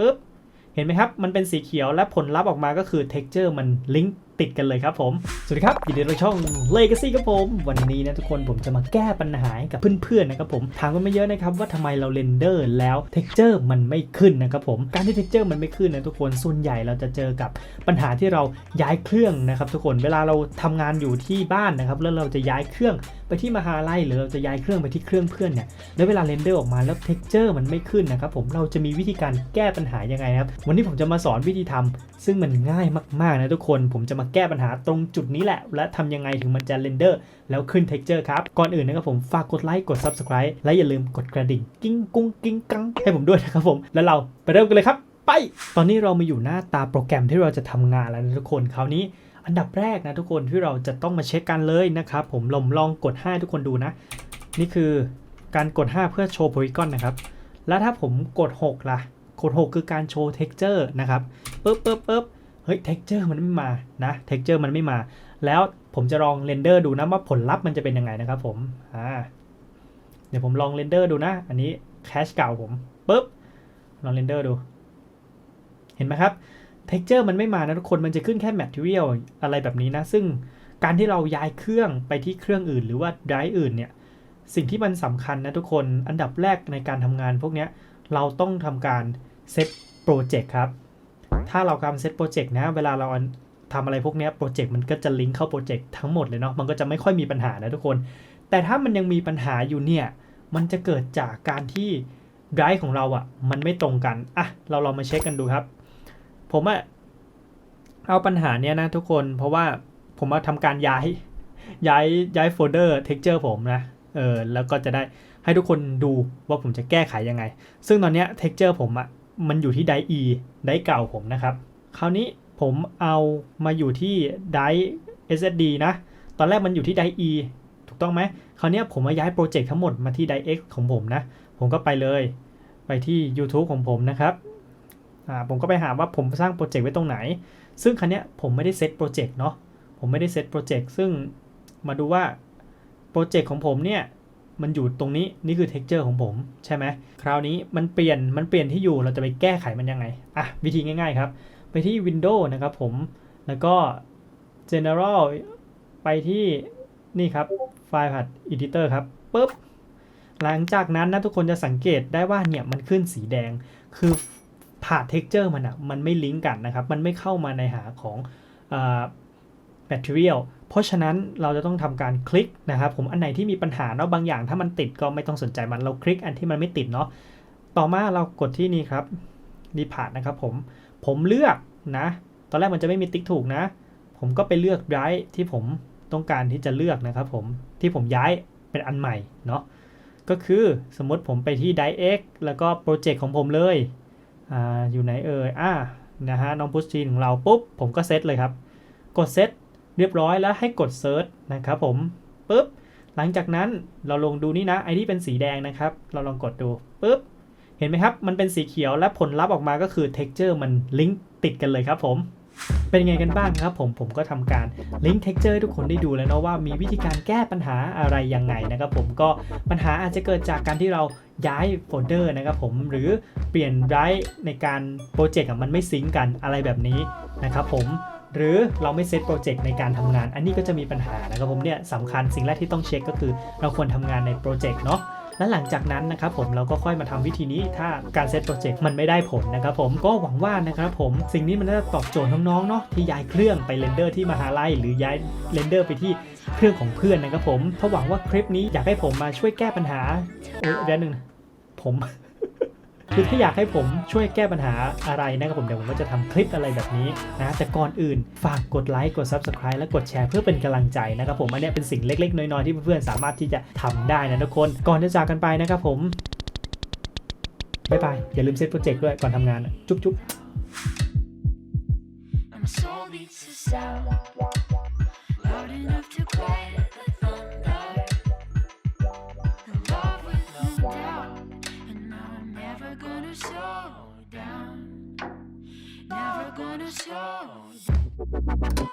ปุ๊บ เห็นไหมครับ มันเป็นสีเขียวและผลลัพธ์ออกมาก็คือ texture มันลิงก์ ติดกันเลยครับผม สวัสดีครับยินดีต้อนรับช่อง Legacy ครับผม วันนี้นะทุกคนผมจะมาแก้ปัญหาให้กับเพื่อนๆนะครับผมถามกันมาเยอะนะครับว่าทำไมเราเรนเดอร์แล้ว texture มันไม่ขึ้นนะครับผมการที่ texture มันไม่ขึ้นนะทุกคนส่วนใหญ่เราจะเจอกับปัญหาที่เราย้ายเครื่องนะครับทุกคนเวลาเราทำงานอยู่ที่บ้านนะครับแล้วเราจะย้ายเครื่องไปที่มหาลัยหรือเราจะย้ายเครื่องไปที่เครื่องเพื่อนเนี่ยแล้วเวลาเรนเดอร์ออกมาแล้ว texture มันไม่ขึ้นนะครับผมเราจะมีวิธีการแก้ปัญหายังไงครับวันนี้ผมจะมาสอนวิธีทำซึ่งมันง่ายมากๆนะทุกคนผมจะมาแก้ปัญหาตรงจุดนี้แหละ และทำยังไงถึงมันจะเรนเดอร์ แล้วขึ้น texture ครับ ก่อนอื่นนะครับผมฝากกดไลค์กด subscribe และอย่าลืมกดกระดิ่ง กิ้งกุ้งกิ้งกังให้ผมด้วยนะครับผม แล้วเราไปเริ่มกันเลยครับ ไป ตอนนี้เรามาอยู่หน้าตาโปรแกรมที่เราจะทำงานแล้วนะทุกคนคราวนี้อันดับแรกนะทุกคนที่เราจะต้องมาเช็คกันเลยนะครับผมลองลองกด 5 ทุกคนดูนะ นี่คือการกด 5 เพื่อโชว์โพลีกอนนะครับ แล้วถ้าผมกด 6 ล่ะ กด 6 คือการโชว์ texture นะครับปึ๊บปึ๊บปึ๊บ เฮ้ย texture มันไม่มานะ texture มันไม่มา แล้วผมจะลองเรนเดอร์ดูนะว่าผลลัพธ์มันจะเป็นยังไงนะครับผมอ่าเดี๋ยวผมลองเรนเดอร์ดูนะ อันนี้แคชเก่าผมปึ๊บลองเรนเดอร์ดู เห็นไหมครับ texture มันไม่มานะทุกคนมันจะขึ้นแค่ material อะไรแบบนี้นะ ซึ่งการที่เราย้ายเครื่องไปที่เครื่องอื่น หรือว่า drive อื่นเนี่ยสิ่งที่มันสำคัญนะทุกคนอันดับแรกในการทำงานพวกนี้เราต้องทำการเซตโปรเจกต์ครับ ถ้าเราทำเซตโปรเจกต์นะ เวลาเราทำอะไรพวกนี้โปรเจกต์มันก็จะลิงก์เข้าโปรเจกต์ทั้งหมดเลยเนาะมันก็จะไม่ค่อยมีปัญหานะทุกคน แต่ถ้ามันยังมีปัญหาอยู่เนี่ยมันจะเกิดจากการที่ drive ของเราอะ่ะมันไม่ตรงกันอะเราลองมาเช็คกันดูครับ ผมอะเอาปัญหาเนี้ยนะทุกคนเพราะว่าผมมาทำการย้ายย้ายย้ายโฟลเดอร์ texture ผมนะเออแล้วก็จะได้ให้ทุกคนดูว่าผมจะแก้ไขยังไง ซึ่งตอนเนี้ย texture ผมอะ มันอยู่ที่ได e ไดเก่าผมนะครับ คราวนี้ผมเอามาอยู่ที่ได SSD นะ ตอนแรกมันอยู่ที่ได e ถูกต้องไหม คราวนี้ผมมาย้ายโปรเจกต์ทั้งหมดมาที่ได X ของผมนะ ผมก็ไปเลย ไปที่ YouTube ของผมนะครับอ่าผมก็ไปหาว่าผมสร้างโปรเจกต์ไว้ตรงไหน ซึ่งครั้นี้ผมไม่ได้เซตโปรเจกต์เนาะ ผมไม่ได้เซตโปรเจกต์ ซึ่งมาดูว่าโปรเจกต์ของผมเนี่ย มันอยู่ตรงนี้นี่คือ texture ของผม ใช่ไหมคราวนี้มันเปลี่ยนมันเปลี่ยนที่อยู่เราจะไปแก้ไขมันยังไงอะวิธีง่ายๆครับ ไปที่ Windows นะครับผม แล้วก็ General ไปที่นี่ครับ File Path Editor ครับปุ๊บหลังจากนั้นนะทุกคนจะสังเกตได้ว่าเนี่ยมันขึ้นสีแดงคือผ่า texture มันอะมันไม่ลิงก์กันนะครับ มันไม่เข้ามาในหาของเอ่อ material เพราะฉะนั้นเราจะต้องทำการคลิกนะครับผมอันไหนที่มีปัญหาเนาะบางอย่าง ถ้ามันติดก็ไม่ต้องสนใจมันเราคลิกอันที่มันไม่ติดเนาะต่อมาเรากดที่นี่ครับดีพาดนะครับผมผมเลือกนะ ตอนแรกมันจะไม่มีติ๊กถูกนะ ผมก็ไปเลือก drive ที่ผมต้องการที่จะเลือกนะครับผมที่ผมย้ายเป็นอันใหม่เนาะก็คือสมมติผมไปที่ drive x แล้วก็โปรเจกต์ของผมเลยอ่าอยู่ไหนเอ่ยอ่านะฮะน้องพุชชีนของเราปุ๊บผมก็เซตเลยครับ กดเซต เรียบร้อยแล้วให้กดเซิร์ชนะครับผมปุ๊บหลังจากนั้นเราลงดูนี่นะไอที่เป็นสีแดงนะครับ เราลองกดดูปุ๊บเห็นไหมครับ มันเป็นสีเขียวและผลลัพธ์ออกมาก็คือ texture มันลิงก์ติดกันเลยครับผมเป็นไงกันบ้างครับผมผมก็ทำการลิงก์ texture ให้ทุกคนได้ดูแล้วเนาะว่ามีวิธีการแก้ปัญหาอะไรยังไงนะครับผมก็ปัญหาอาจจะเกิดจากการที่เราย้ายโฟลเดอร์นะครับผมหรือเปลี่ยนไดรฟ์ในการโปรเจกต์มันไม่ซิงก์กันอะไรแบบนี้นะครับผม หรือเราไม่เซตโปรเจกต์ในการทำงาน อันนี้ก็จะมีปัญหานะครับผมเนี่ยสำคัญสิ่งแรกที่ต้องเช็คก็คือ เราควรทำงานในโปรเจกต์เนาะและหลังจากนั้นนะครับผมเราก็ค่อยมาทำวิธีนี้ถ้าการเซตโปรเจกต์มันไม่ได้ผลนะครับผมก็หวังว่านะครับผมสิ่งนี้มันจะตอบโจทย์น้องๆเนาะที่ย้ายเครื่องไปเรนเดอร์ที่มหาลัยหรือย้ายเรนเดอร์ไปที่เครื่องของเพื่อนนะครับผมเพราะหวังว่าคลิปนี้อยากให้ผมมาช่วยแก้ปัญหาเดี๋ยวหนึ่งผม คือถ้าอยากให้ผมช่วยแก้ปัญหาอะไรนะครับผมเดี๋ยวผมก็จะทำคลิปอะไรแบบนี้นะแต่ก่อนอื่นฝากกดไลค์กด Subscribe และกดแชร์เพื่อเป็นกำลังใจนะครับผมอันนี้เป็นสิ่งเล็กๆ น้อยๆที่เพื่อนๆสามารถที่จะทำได้นะทุกคน ก่อนจะจากกันไปนะครับผมบ๊ายบายอย่าลืมเซตโปรเจกต์ด้วยก่อนทำงานจุ๊บๆ And my soul beats the sound loud enough to quiet the gonna slow down. Never gonna slow down.